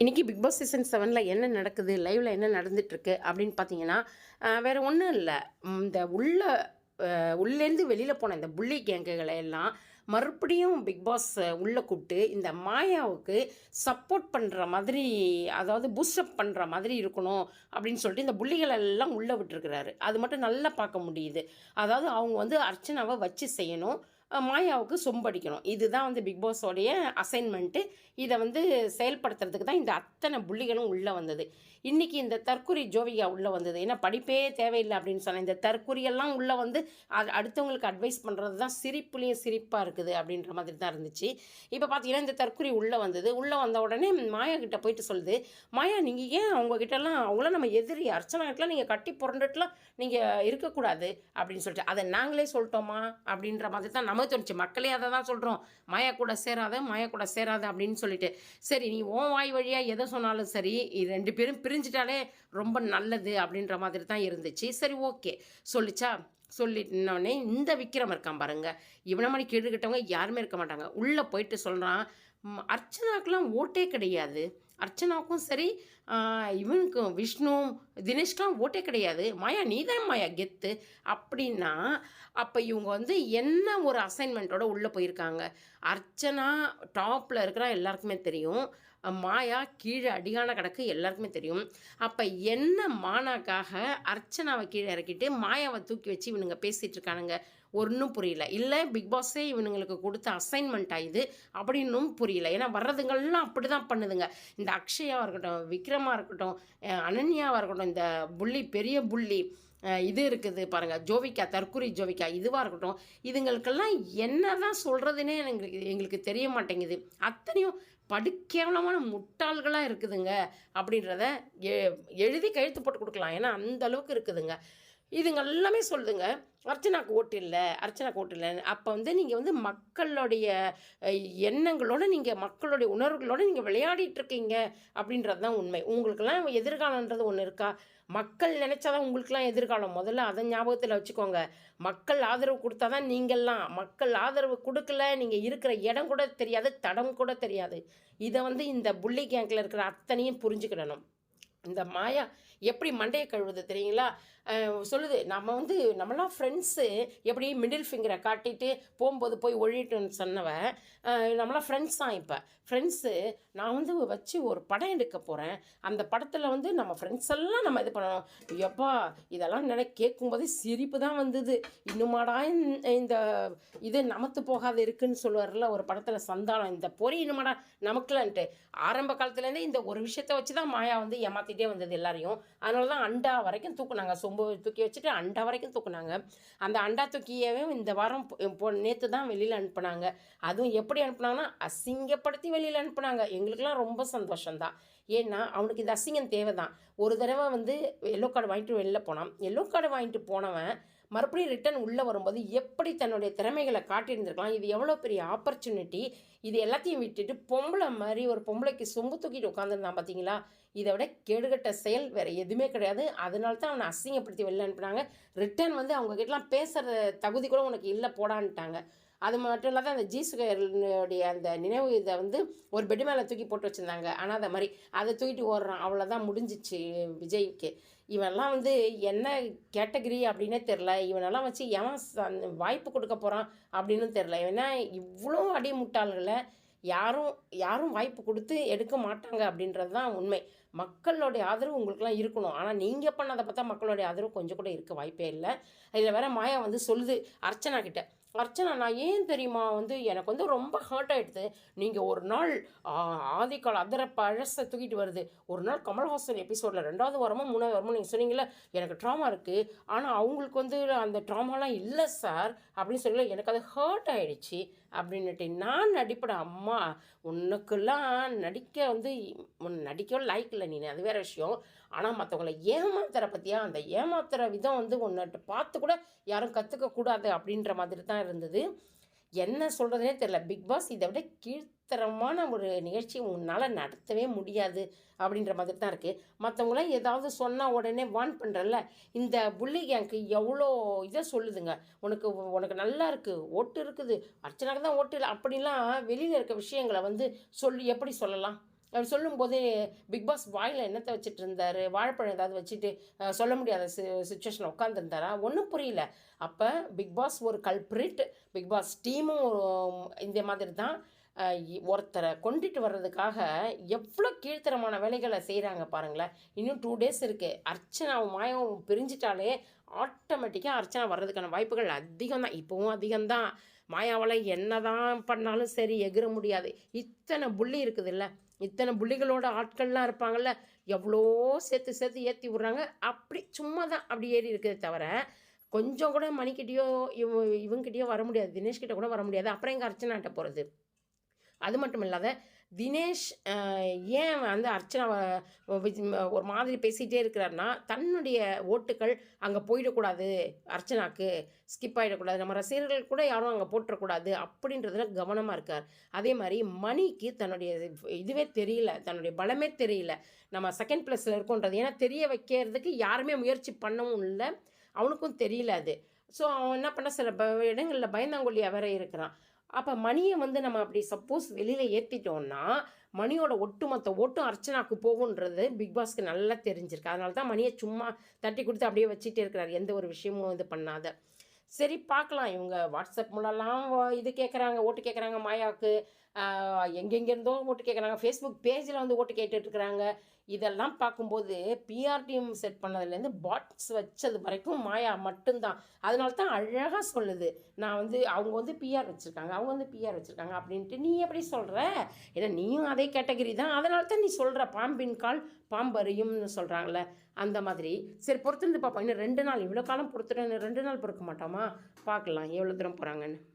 இன்றைக்கி big Boss season செவனில் என்ன நடக்குது? லைவில் என்ன நடந்துகிட்ருக்கு அப்படின்னு பார்த்தீங்கன்னா வேறு ஒன்றும் இல்லை. இந்த உள்ள உள்ளேருந்து வெளியில் போன இந்த புள்ளி கேங்குகளை எல்லாம் மறுபடியும் பிக் பாஸ் உள்ளே கூப்பிட்டு இந்த மாயாவுக்கு சப்போர்ட் பண்ணுற மாதிரி அதாவது பூஸ்டப் பண்ணுற மாதிரி இருக்கணும் அப்படின்னு சொல்லிட்டு இந்த புள்ளிகளை எல்லாம் உள்ளே விட்டுருக்கிறாரு. அது மட்டும் நல்லா பார்க்க முடியுது. அதாவது அவங்க வந்து அர்ச்சனாவை வச்சு செய்யணும். மாயாவுக்கு சொம்படிக்கணும். இதுதான் வந்து பிக் பாஸோடைய அசைன்மெண்ட்டு. இதை வந்து செயல்படுத்துறதுக்கு தான் இந்த அத்தனை புள்ளிகளும் உள்ளே வந்தது. இன்றைக்கி இந்த தற்குறி ஜோவிகா உள்ளே வந்தது. ஏன்னா படிப்பே தேவையில்லை அப்படின்னு சொன்னேன். இந்த தற்குறியெல்லாம் உள்ளே வந்து அது அடுத்தவங்களுக்கு அட்வைஸ் பண்ணுறது தான் சிரிப்புலேயும் சிரிப்பாக இருக்குது அப்படின்ற மாதிரி தான் இருந்துச்சு. இப்போ பார்த்தீங்கன்னா இந்த தற்குறி உள்ளே வந்தது. உள்ளே வந்த உடனே மாயா கிட்ட போயிட்டு சொல்லுது மாயா நீங்கள் ஏன் அவங்கக்கிட்டலாம் அவங்களாம் நம்ம எதிரி அர்ச்சனா கிட்டலாம் நீங்கள் கட்டி புரண்டுட்டுலாம் நீங்கள் இருக்கக்கூடாது அப்படின்னு சொல்லிட்டு. அதை நாங்களே சொல்லிட்டோமா அப்படின்ற மாதிரி தான் மாதிரி தோணுச்சு. மக்களே அதை தான் சொல்கிறோம் மாயா கூட சேராத மாயா கூட சேராத அப்படின்னு சொல்லிட்டு. சரி நீ ஓன் வாய் வழியாக எதை சொன்னாலும் சரி இது ரெண்டு பேரும் பிரிஞ்சிட்டாலே ரொம்ப நல்லது அப்படின்ற மாதிரி தான் இருந்துச்சு. சரி ஓகே. சொல்லிச்சா? சொல்லிட்டோடனே இந்த விக்ரம் இருக்கான் பாருங்க. இவனை மாதிரி கேட்டுக்கிட்டவங்க யாருமே இருக்க மாட்டாங்க. உள்ளே போயிட்டு சொல்கிறான் அர்ச்சனாக்கெலாம் ஓட்டே கிடையாது. அர்ச்சனாவுக்கும் சரி இவனுக்கும் விஷ்ணு தினேஷ்க்கெலாம் ஓட்டே கிடையாது. மாயா நீ தான் மாயா கெத்து. அப்படின்னா அப்போ இவங்க வந்து என்ன ஒரு அசைன்மெண்ட்டோட உள்ளே போயிருக்காங்க? அர்ச்சனா டாப்பில் இருக்கிற எல்லாருக்குமே தெரியும். மாயா கீழே அடிகான கிடக்கு எல்லாருக்குமே தெரியும். அப்போ என்ன மானாக்காக அர்ச்சனாவை கீழே இறக்கிட்டு மாயாவை தூக்கி வச்சு இவனுங்க பேசிகிட்டு இருக்கானுங்க? ஒன்றும் புரியல. இல்லை பிக் பாஸே இவனுங்களுக்கு கொடுத்த அசைன்மெண்ட் இது? அப்படின்னும் புரியல. ஏன்னா வர்றதுங்கள்லாம் அப்படி தான் பண்ணுதுங்க. இந்த அக்ஷயாவாக இருக்கட்டும் விக்ரமாக இருக்கட்டும் அனன்யாவாக இருக்கட்டும் இந்த புள்ளி பெரிய புள்ளி இது இருக்குது பாருங்கள் ஜோவிக்கா தற்குறி ஜோவிக்கா இதுவாக இருக்கட்டும் இதுங்களுக்கெல்லாம் என்ன தான் சொல்கிறதுனே எங்களுக்கு எங்களுக்கு தெரிய மாட்டேங்குது. அத்தனையும் படுக்கேவலமான முட்டாள்களாக இருக்குதுங்க. அப்படின்றத எ- எழுதி கழுத்து போட்டு கொடுக்கலாம். ஏன்னா அந்த அளவுக்கு இருக்குதுங்க. இதுங்க எல்லாமே சொல்லுதுங்க. அர்ச்சனாக்கு ஓட்டு இல்லை அர்ச்சனாக்கு ஓட்டு இல்லை அப்போ வந்து நீங்கள் வந்து மக்களுடைய எண்ணங்களோடு எண்ணங்களோட நீங்கள் மக்களுடைய உணர்வுகளோடு நீங்கள் விளையாடிட்டு இருக்கீங்க அப்படின்றது தான் உண்மை. உங்களுக்கெல்லாம் எதிர்காலன்றது ஒன்று இருக்கா? மக்கள் நினச்சாதான் உங்களுக்கெல்லாம் எதிர்காலம். முதல்ல அதை ஞாபகத்தில் வச்சுக்கோங்க. மக்கள் ஆதரவு கொடுத்தா தான் நீங்கள்லாம். மக்கள் ஆதரவு கொடுக்கல நீங்கள் இருக்கிற இடம் கூட தெரியாது தடம் கூட தெரியாது. இதை வந்து இந்த புள்ளி கேங்கில் இருக்கிற அத்தனையும் புரிஞ்சுக்கிடணும். இந்த மாயா எப்படி மண்டையை கழுவுது தெரியுங்களா? சொல்லுது நம்ம வந்து நம்மளாம் ஃப்ரெண்ட்ஸு எப்படி மிடில் ஃபிங்கரை காட்டிட்டு போகும்போது போய் ஒழிட்டுன்னு சொன்னவன் நம்மளாம் ஃப்ரெண்ட்ஸ் தான் இப்போ. ஃப்ரெண்ட்ஸு நான் வந்து வச்சு ஒரு படம் எடுக்க போகிறேன் அந்த படத்தில் வந்து நம்ம ஃப்ரெண்ட்ஸ் எல்லாம் நம்ம இது பண்ணணும். எப்பா இதெல்லாம் நினை கேட்கும்போதே சிரிப்பு தான் வந்தது. இன்னுமாடா இந்த- இந்த இது நமத்து போகாது இருக்குன்னு சொல்லுவார்ல ஒரு படத்தில் சந்தானம். இந்த பொறி இன்னுமாடா நமக்குலன்ட்டு. ஆரம்ப காலத்துலேருந்தே இந்த ஒரு விஷயத்த வச்சு தான் மாயா வந்து ஏமாற்றிட்டே வந்தது எல்லாரையும். அதனால தான் அண்டா வரைக்கும் தூக்குனாங்க. சொம்பு தூக்கி வச்சுட்டு அண்டா வரைக்கும் தூக்குனாங்க. அந்த அண்டா தூக்கியவே இந்த வாரம் நேற்று தான் வெளியில் அனுப்புனாங்க. அதுவும் எப்படி அனுப்புனாங்கன்னா அசிங்கப்படுத்தி வெளியில் அனுப்புனாங்க. எங்களுக்கெல்லாம் ரொம்ப சந்தோஷம்தான். ஏன்னா அவனுக்கு இந்த அசிங்கம் தேவை தான் ஒரு தடவை வந்து எல்லோ கார்டு வாங்கிட்டு வெளில போனான். எல்லோ கார்டு வாங்கிட்டு போனவன் மறுபடியும் ரிட்டர்ன் உள்ளே வரும்போது எப்படி தன்னுடைய திறமைகளை காட்டியிருந்திருக்கலாம்? இது எவ்வளோ பெரிய ஆப்பர்ச்சுனிட்டி இது எல்லாத்தையும் விட்டுட்டு பொம்பளை மாதிரி ஒரு பொம்பளைக்கு சொம்பு தூக்கிட்டு உட்காந்துருந்தான் பார்த்தீங்களா? இதை விட கெடுகட்ட செயல் வேறு எதுவுமே கிடையாது. அதனால தான் அவனை அசிங்கப்படுத்தி வெளில அனுப்பினாங்க. ரிட்டர்ன் வந்து அவங்கக்கிட்டலாம் பேசுகிற தகுதி கூட உனக்கு இல்லை போடான்ட்டாங்க. அது மட்டும் இல்லாத அந்த ஜீசுகருடைய அந்த நினைவு இதை வந்து ஒரு பெட் மேலே தூக்கி போட்டு வச்சுருந்தாங்க. ஆனால் அதை மாதிரி. அதை தூக்கிட்டு ஓடுறான். அவ்வளோதான் முடிஞ்சிச்சு விஜய்க்கு. இவனெல்லாம் வந்து என்ன கேட்டகரி அப்படின்னே தெரில இவனெல்லாம் வச்சு எவன் வாய்ப்பு கொடுக்க போகிறான் அப்படின்னு தெரில ஏன்னா இவ்வளோ அடி முட்டாள்களை யாரும் யாரும் வாய்ப்பு கொடுத்து எடுக்க மாட்டாங்க அப்படின்றது தான் உண்மை. மக்களுடைய ஆதரவு உங்களுக்குலாம் இருக்கணும். ஆனால் நீங்கள் பண்ணதை பார்த்தா மக்களுடைய ஆதரவு கொஞ்சம் கூட இருக்க வாய்ப்பே இல்லை. இதில் வேற மாயா வந்து சொல்லுது அர்ச்சனா கிட்ட. அர்ச்சனா நான் ஏன் தெரியுமா வந்து எனக்கு வந்து ரொம்ப ஹர்ட் ஆகிடுது நீங்கள் ஒரு நாள் ஆ, அதர பழசை தூக்கிட்டு வருது. ஒரு நாள் கமல்ஹாசன் எபிசோடில் ரெண்டாவது வாரமோ மூணாவது வாரமோ நீங்கள் சொன்னீங்களே எனக்கு ட்ராமா இருக்குது ஆனால் அவங்களுக்கு வந்து அந்த ட்ராமாலாம் இல்லை சார் அப்படின்னு சொல்லி எனக்கு அது ஹர்ட் ஆகிடுச்சி அப்படின்னுட்டு நான் நடிப்பட அம்மா உனக்கெல்லாம் நடிக்க வந்து நடிக்கவும் லைக் இல்லை நீ அது வேறு விஷயம். ஆனால் மற்றவங்கள ஏமாத்துற பற்றியா அந்த ஏமாத்துற விதம் வந்து உன்னிட்ட பார்த்து கூட யாரும் கற்றுக்க கூடாது அப்படின்ற மாதிரி தான் இருந்தது. என்ன சொல்கிறதுனே தெரியல. பிக் பாஸ் இதை விட கீழ்த்தரமான ஒரு நிகழ்ச்சி உன்னால் நடத்தவே முடியாது அப்படின்ற மாதிரி தான் இருக்குது மற்றவங்களாம் ஏதாவது சொன்னால் உடனே வான் பண்ணுறல்ல இந்த புள்ளி கேங்க்கு எவ்வளோ இதை சொல்லுதுங்க. உனக்கு உனக்கு நல்லா இருக்குது ஓட்டு இருக்குது. அர்ச்சனாக்கு தான் ஓட்டு இல்லை. அப்படிலாம் வெளியில் இருக்க விஷயங்களை வந்து சொல்லி எப்படி சொல்லலாம்? அவர் சொல்லும்போது பிக் பாஸ் வாயில் என்னத்தை வச்சுட்டு இருந்தார் வாழைப்பழம் ஏதாவது வச்சுட்டு சொல்ல முடியாத சி சுச்சுவேஷனில் உட்காந்துருந்தாரா ஒன்றும் புரியல. அப்போ பிக் பாஸ் ஒரு கல்ப்ரிட் பிக் பாஸ் டீமும் இந்த மாதிரி தான் ஒருத்தரை கொண்டுட்டு வர்றதுக்காக எவ்வளோ கீழ்த்தரமான வேலைகளை செய்கிறாங்க பாருங்களேன். இன்னும் டூ டேஸ் இருக்குது அர்ச்சனாவும் மாயாவும் பிரிஞ்சிட்டாலே ஆட்டோமேட்டிக்காக அர்ச்சனா வர்றதுக்கான வாய்ப்புகள் அதிகம் தான். இப்போவும் அதிகம்தான் மாயாவில் என்ன தான் பண்ணாலும் சரி எகிற முடியாது. இத்தனை புள்ளி இருக்குதுல்ல. இத்தனை புள்ளிகளோட ஆட்கள்லாம் இருப்பாங்கல்ல எவ்வளோ சேர்த்து சேர்த்து ஏற்றி விட்றாங்க. அப்படி சும்மா தான் அப்படி ஏறி இருக்கிறத தவிர கொஞ்சம் கூட மணிக்கிட்டேயோ இவ இவங்ககிட்டயோ வர முடியாது தினேஷ்கிட்ட கூட வர முடியாது. அப்புறம் எங்கள் அர்ச்சனாட்ட போகிறது அது மட்டும் இல்லாத தினேஷ் ஏன் வந்து அர்ச்சனை ஒரு மாதிரி பேசிகிட்டே இருக்கிறாருன்னா தன்னுடைய ஓட்டுகள் அங்கே போயிடக்கூடாது அர்ச்சனாக்கு ஸ்கிப் ஆகிடக்கூடாது நம்ம ரசிகர்கள் கூட யாரும் அங்கே போட்டுறக்கூடாது அப்படின்றதுல கவனமாக இருக்கார். அதே மாதிரி மணிக்கு தன்னுடைய இதுவே தெரியல தன்னுடைய பலமே தெரியல. நம்ம செகண்ட் ப்ளஸில் இருக்கோன்றது ஏன்னா தெரிய வைக்கிறதுக்கு யாருமே முயற்சி பண்ணவும் இல்லை. அவனுக்கும் தெரியல அது. ஸோ அவன் என்ன பண்ண சில ப இடங்களில் பயந்தாங்கொல்லியாக வேற இருக்கிறான். அப்போ மணியை வந்து நம்ம அப்படி சப்போஸ் வெளியில் ஏற்றிட்டோம்னா மணியோட ஒட்டுமொத்த ஓட்டும் அர்ச்சனாக்கு போகுன்றது பிக் பாஸ்க்கு நல்லா தெரிஞ்சிருக்கு. அதனால தான் மணியை சும்மா தட்டி கொடுத்து அப்படியே வச்சுட்டே இருக்கிறார். எந்த ஒரு விஷயமும் இது பண்ணாத. சரி பார்க்கலாம். இவங்க வாட்ஸ்அப் மூலம்லாம் இது கேட்குறாங்க ஓட்டு கேட்குறாங்க மாயாவுக்கு. எங்கெங்கேருந்தோ ஓட்டு கேட்குறாங்க ஃபேஸ்புக் பேஜில் வந்து ஓட்டு கேட்டுட்டு இருக்கிறாங்க இதெல்லாம் பார்க்கும்போது பிஆர்டிஎம் செட் பண்ணதுலேருந்து பாட்ஸ் வச்சது வரைக்கும் மாயா மட்டும்தான். அதனால தான் அழகாக சொல்லுது. நான் வந்து அவங்க வந்து பிஆர் வச்சுருக்காங்க. அவங்க வந்து பிஆர் வச்சுருக்காங்க அப்படின்ட்டு. நீ எப்படி சொல்கிற ஏன்னா நீயும் அதே கேட்டகரி தான். அதனால தான் நீ சொல்கிற பாம்பின் கால் பாம்பறியும்னு சொல்கிறாங்களே அந்த மாதிரி. சரி பொறுத்திருந்து பார்ப்போம். இன்னும் ரெண்டு நாள். இவ்வளோ காலம் பொறுத்துட்டு ரெண்டு நாள் பொறுக்க மாட்டோமா? பார்க்கலாம். எவ்வளோ தூரம் போகிறாங்கன்னு